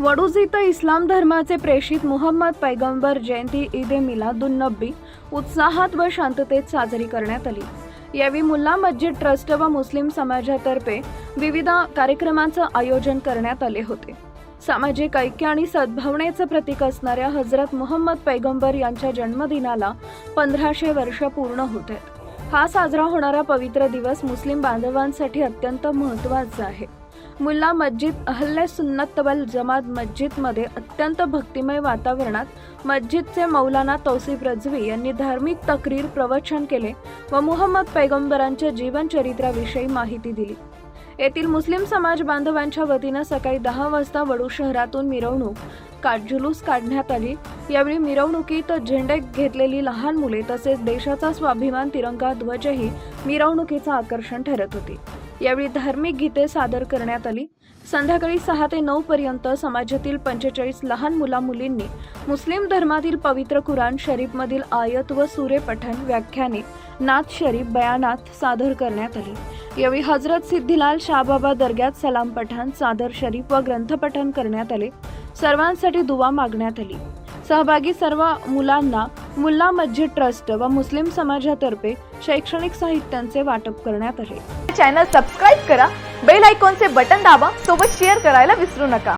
वडूज इथं इस्लाम धर्माचे प्रेषित मोहम्मद पैगंबर जयंती ईद ए मिलादुन्नबी उत्साहात व शांततेत साजरी करण्यात आली. यावेळी मुल्ला मस्जिद ट्रस्ट व मुस्लिम समाजातर्फे विविध कार्यक्रमांचं आयोजन करण्यात आले होते. सामाजिक ऐक्य आणि सद्भावनेचं प्रतीक असणाऱ्या हजरत मोहम्मद पैगंबर यांच्या जन्मदिनाला पंधराशे वर्ष पूर्ण होत. आहेत हा साजरा होणारा पवित्र दिवस मुस्लिम बांधवांसाठी अत्यंत महत्त्वाचा आहे. मुल्ला मस्जिद अहल्ले सुन्नत वल जमात मस्जिदमध्ये अत्यंत भक्तिमय वातावरणात मस्जिदचे मौलाना तौसिफ रजवी यांनी धार्मिक तक्रीर प्रवचन केले व मुहम्मद पैगंबरांच्या जीवनचरित्राविषयी माहिती दिली. येथील मुस्लिम समाज बांधवांच्या वतीनं सकाळी दहा वाजता वडू शहरातून मिरवणूक का जुलूस काढण्यात आली. यावेळी मिरवणुकीत झेंडे घेतलेली लहान मुले तसेच देशाचा स्वाभिमान तिरंगा ध्वजही मिरवणुकीचं आकर्षण ठरत होती. यावेळी धार्मिक गीते सादर करण्यात आली. संध्याकाळी सहा ते नऊ पर्यंत समाजातील पंचेचाळीस लहान मुला मुलींनी मुस्लिम धर्मातील पवित्र कुराण शरीफमधील आयत व सुरे पठण व्याख्याने नाथ शरीफ बयानात सादर करण्यात आली. यावेळी हजरत सिद्धिलाल शाहबाबा दर्ग्यात सलाम पठाण सादर शरीफ व ग्रंथपठण करण्यात आले. सर्वांसाठी दुवा मागण्यात आली. सहभागी सर्व मुलांना मुल्ला मस्जिद ट्रस्ट व मुस्लिम समाजातर्फे शैक्षणिक साहित्यांचे वाटप करण्यात आले. चॅनल सबस्क्राईब करा बेल आयकॉनचे बटन दाबा सोबत शेअर करायला विसरू नका.